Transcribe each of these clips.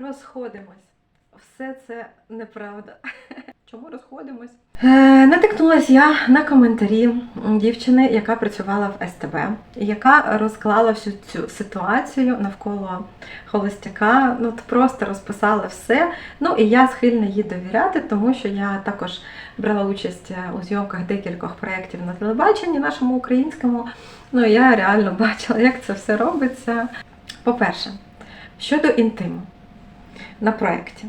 Розходимось. Все це неправда. Чому розходимось? Е, натикнулася я на коментарі дівчини, яка працювала в СТБ, яка розклала всю цю ситуацію навколо холостяка. Ну, просто розписала все. Ну і я схильна їй довіряти, тому що я також брала участь е, у зйомках декількох проєктів на телебаченні нашому українському. Ну і я реально бачила, як це все робиться. По-перше, щодо інтиму на проєкті,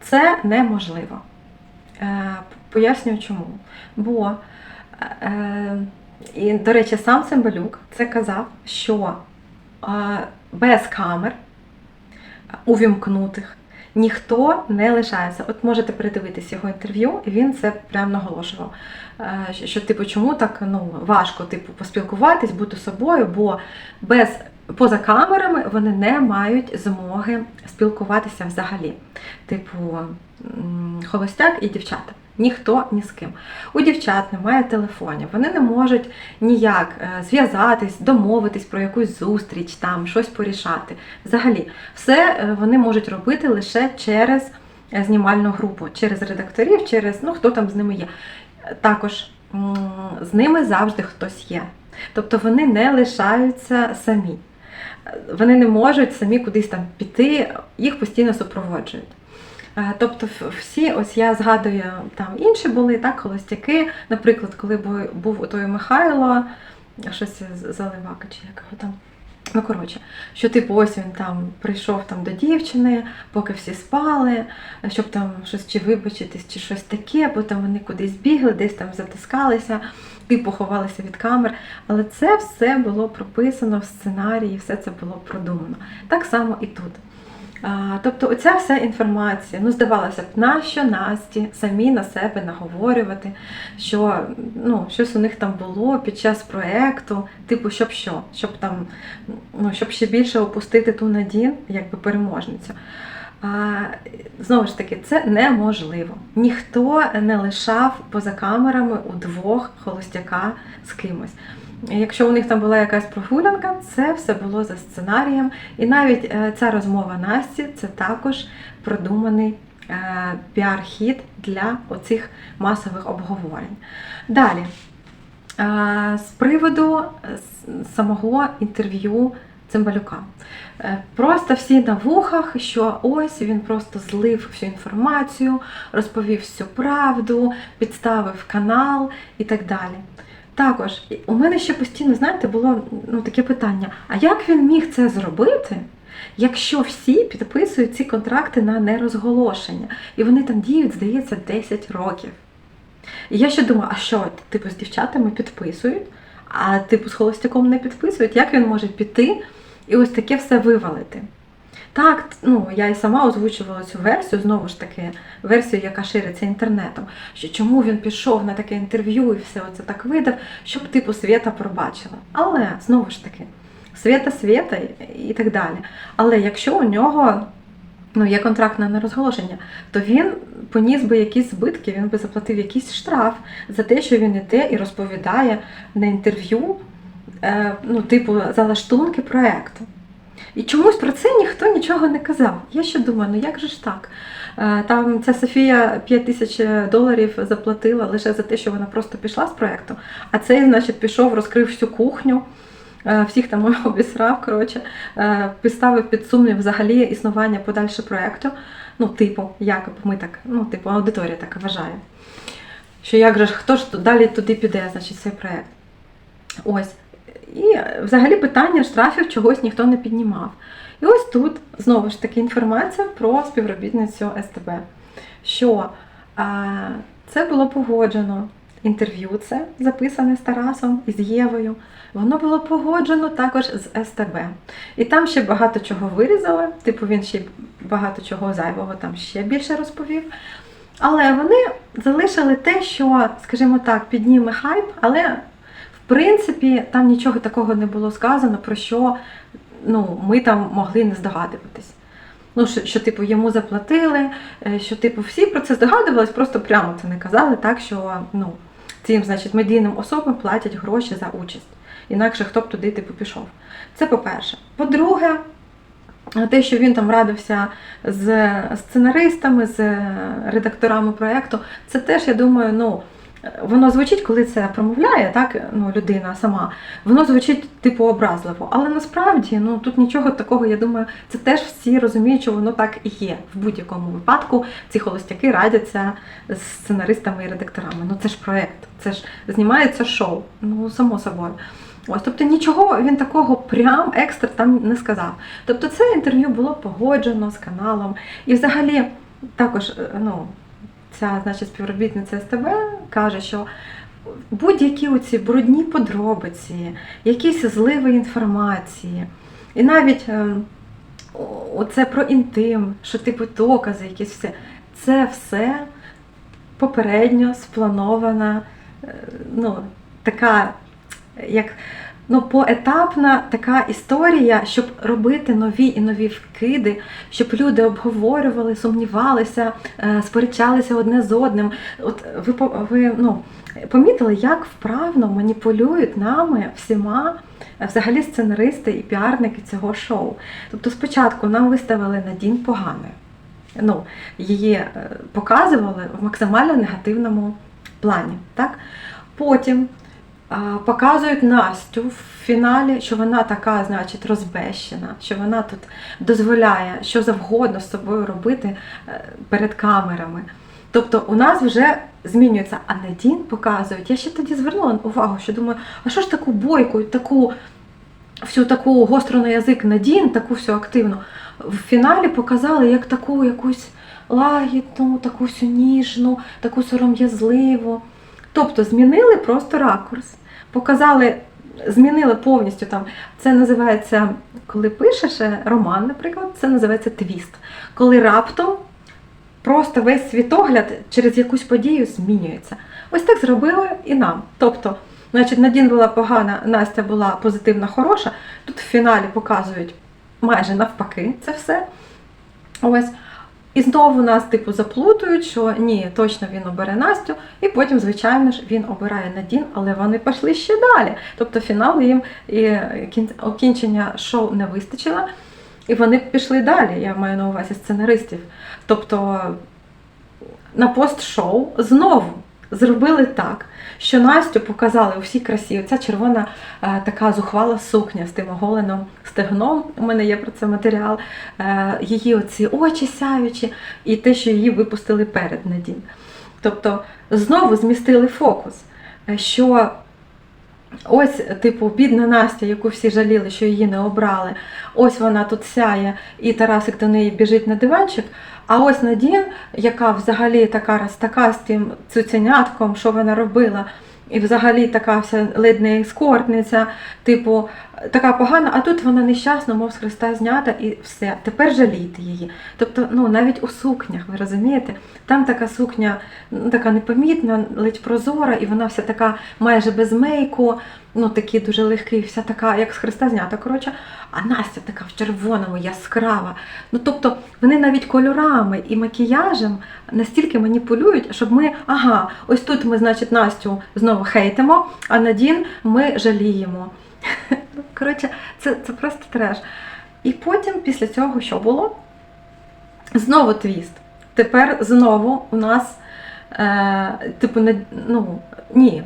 це неможливо. Е, Пояснюю чому. Бо, е, і, до речі, сам Цимбалюк це казав, що е, без камер увімкнутих ніхто не лишається. От можете передивитись його інтерв'ю, і він це прям наголошував. Що, типу, чому так ну, важко типу, поспілкуватись, бути собою, бо без поза камерами вони не мають змоги спілкуватися взагалі. Типу, холостяк і дівчата. Ніхто ні з ким. У дівчат немає телефонів, вони не можуть ніяк е, зв'язатись, домовитись про якусь зустріч, там щось порішати. Взагалі, все е, вони можуть робити лише через е, знімальну групу, через редакторів, через ну хто там з ними є. Також з ними завжди хтось є. Тобто вони не лишаються самі. Вони не можуть самі кудись там піти, їх постійно супроводжують. Е, Тобто всі, ось я згадую, там інші були, так, холостяки. Наприклад, коли був був той Михайло, щось заливака чи як його там. Ну, коротше, що типу ось він там прийшов там до дівчини, поки всі спали, щоб там щось чи вибачитись, чи щось таке, потім вони кудись бігли, десь там затискалися, і поховалися від камер. Але це все було прописано в сценарії, все це було продумано. Так само і тут. Тобто оця вся інформація, ну здавалося б, нащо Насті самі на себе наговорювати, що ну, щось у них там було під час проекту, типу, щоб що, щоб там, ну, щоб ще більше опустити ту Надін, якби переможницю. А, знову ж таки, це неможливо. Ніхто не лишав поза камерами удвох холостяка з кимось. Якщо у них там була якась прогулянка, це все було за сценарієм. І навіть е, ця розмова Насті це також продуманий е, піар-хід для оцих масових обговорень. Далі, е, з приводу самого інтерв'ю Цимбалюка. Просто всі на вухах, що ось він просто злив всю інформацію, розповів всю правду, підставив канал і так далі. Також у мене ще постійно, знаєте, було ну, таке питання: а як він міг це зробити, якщо всі підписують ці контракти на нерозголошення? І вони там діють, здається, 10 років. І я ще думаю, а що, типу, з дівчатами підписують, а типу з холостяком не підписують, як він може піти і ось таке все вивалити? Так, ну я і сама озвучувала цю версію, знову ж таки, версію, яка шириться інтернетом. Що чому він пішов на таке інтерв'ю і все оце так видав, щоб типу Свята пробачила. Але знову ж таки, Свята Свята і так далі. Але якщо у нього ну, є контракт на нерозголошення, то він поніс би якісь збитки, він би заплатив якийсь штраф за те, що він іде і розповідає на інтерв'ю, е, ну, типу, залаштунки проекту. І чомусь про це ніхто нічого не казав. Я ще думаю, ну як же ж так? Е, Там ця Софія 5 тисяч доларів заплатила лише за те, що вона просто пішла з проекту, а цей, значить, пішов, розкрив всю кухню, е, всіх там обісрав, коротше, е, підставив під сумнів взагалі існування подальше проекту. Ну, типу, як ми так, ну, типу, аудиторія так вважає. Що як же хто ж далі туди піде, значить, цей проект? Ось. І е, взагалі питання штрафів чогось ніхто не піднімав. І ось тут знову ж таки інформація про співробітницю СТБ, що а, це було погоджено. Інтерв'ю це записане з Тарасом і з Євою. Воно було погоджено також з СТБ. І там ще багато чого вирізали, типу він ще багато чого зайвого там ще більше розповів. Але вони залишили те, що, скажімо так, підніме хайп, але принципі там нічого такого не було сказано, про що ну, ми там могли не здогадуватись. Ну, що, що, типу, йому заплатили, е, що, типу, всі про це здогадувались, просто прямо це не казали, так, що ну, цим, значить, медійним особам платять гроші за участь. Інакше хто б туди, типу, пішов. Це по-перше. По-друге, те, що він там радився з сценаристами, з редакторами проєкту, це теж, я думаю, ну. Воно звучить, коли це промовляє, так ну людина сама, воно звучить типу образливо. Але насправді ну тут нічого такого, я думаю, це теж всі розуміють, що воно так і є. В будь-якому випадку ці холостяки радяться з сценаристами і редакторами. Ну це ж проект, це ж знімається шоу. Ну само собою. Ось, тобто нічого він такого прям екстра там не сказав. Тобто це інтерв'ю було погоджено з каналом. І взагалі також, е, ну, ця значить, співробітниця СТБ каже, що будь-які оці брудні подробиці, якісь зливи інформації, і навіть е, оце про інтим, що типу докази, якісь все, це все попередньо спланована, е, ну, така, як ну, поетапна така історія, щоб робити нові і нові вкиди, щоб люди обговорювали, сумнівалися, е, сперечалися одне з одним. От ви, ви ну, помітили, як вправно маніпулюють нами всіма е, взагалі сценаристи і піарники цього шоу. Тобто спочатку нам виставили Надін поганою. Ну, її е, показували в максимально негативному плані. Так? Потім показують Настю в фіналі, що вона така, значить, розбещена, що вона тут дозволяє що завгодно з собою робити е, перед камерами. Тобто у нас вже змінюється, а Надін показують. Я ще тоді звернула увагу, що думаю, а що ж таку бойку, таку всю таку гостру на язик Надін, таку всю активну, в фіналі показали як таку якусь лагідну, таку всю ніжну, таку сором'язливу. Тобто змінили просто ракурс, показали, змінили повністю там. Це називається, коли пишеш е, роман, наприклад, це називається твіст. Коли раптом просто весь світогляд через якусь подію змінюється. Ось так зробили і нам. Тобто, значить, Надін була погана, Настя була позитивна, хороша. Тут в фіналі показують майже навпаки це все. Ось. І знову нас, типу, заплутують, що ні, точно він обере Настю, і потім, звичайно ж, він обирає Надін, але вони пішли ще далі. Тобто фіналу їм і окінчення шоу не вистачило, і вони пішли далі. Я маю на увазі сценаристів. Тобто на пост-шоу знову зробили так, що Настю показали у всій красі. Оця червона е, така зухвала сукня з тим оголеним стегном. У мене є про це матеріал. Е, її оці очі сяючі, і те, що її випустили перед Надін. Тобто знову змістили фокус, е, що ось, типу, бідна Настя, яку всі жаліли, що її не обрали. Ось вона тут сяє, і Тарасик до неї біжить на диванчик. А ось Надін, яка взагалі така раз така з тим цуценятком, що вона робила, і взагалі така вся ледь ескортниця, типу, така погана, а тут вона нещасна, мов з Христа знята, і все. Тепер жалійте її. Тобто, ну навіть у сукнях, ви розумієте, там така сукня ну, така непомітна, ледь прозора, і вона вся така майже без мейку, ну такий дуже легкий, вся така, як з Христа знята. Коротше, а Настя така в червоному, яскрава. Ну тобто вони навіть кольорами і макіяжем настільки маніпулюють, щоб ми, ага, ось тут ми, значить, Настю знову хейтимо, а Надін ми жаліємо. Коротше, це, це просто треш. І потім, після цього, що було? Знову твіст. Тепер знову у нас, е, типу, не- ну, ні.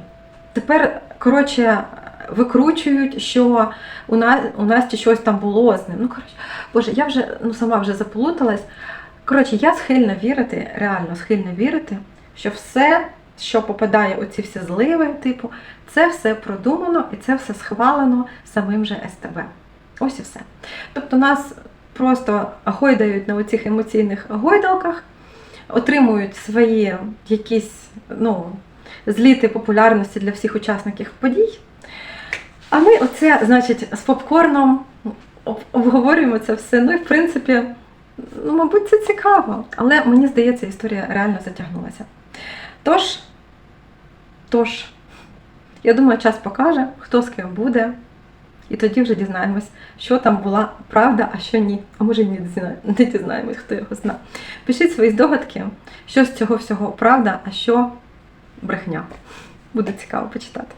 Тепер, коротше, викручують, що у нас у Насті щось там було з ним. Ну, коротше, боже, я вже ну, сама вже заплуталась. Коротше, я схильна вірити, реально схильна вірити, що все, що попадає у ці всі зливи, типу, це все продумано і це все схвалено самим же СТБ. Ось і все. Тобто нас просто гойдають на оцих емоційних гойдалках, отримують свої якісь ну, зліти популярності для всіх учасників подій. А ми оце, значить, з попкорном обговорюємо це все. Ну і в принципі, ну, мабуть, це цікаво. Але мені здається, історія реально затягнулася. Тож, тож, я думаю, час покаже, хто з ким буде. І тоді вже дізнаємось, що там була правда, а що ні. А може і не дізнаємось, хто його зна. Пишіть свої здогадки, що з цього всього правда, а що брехня. Буде цікаво почитати.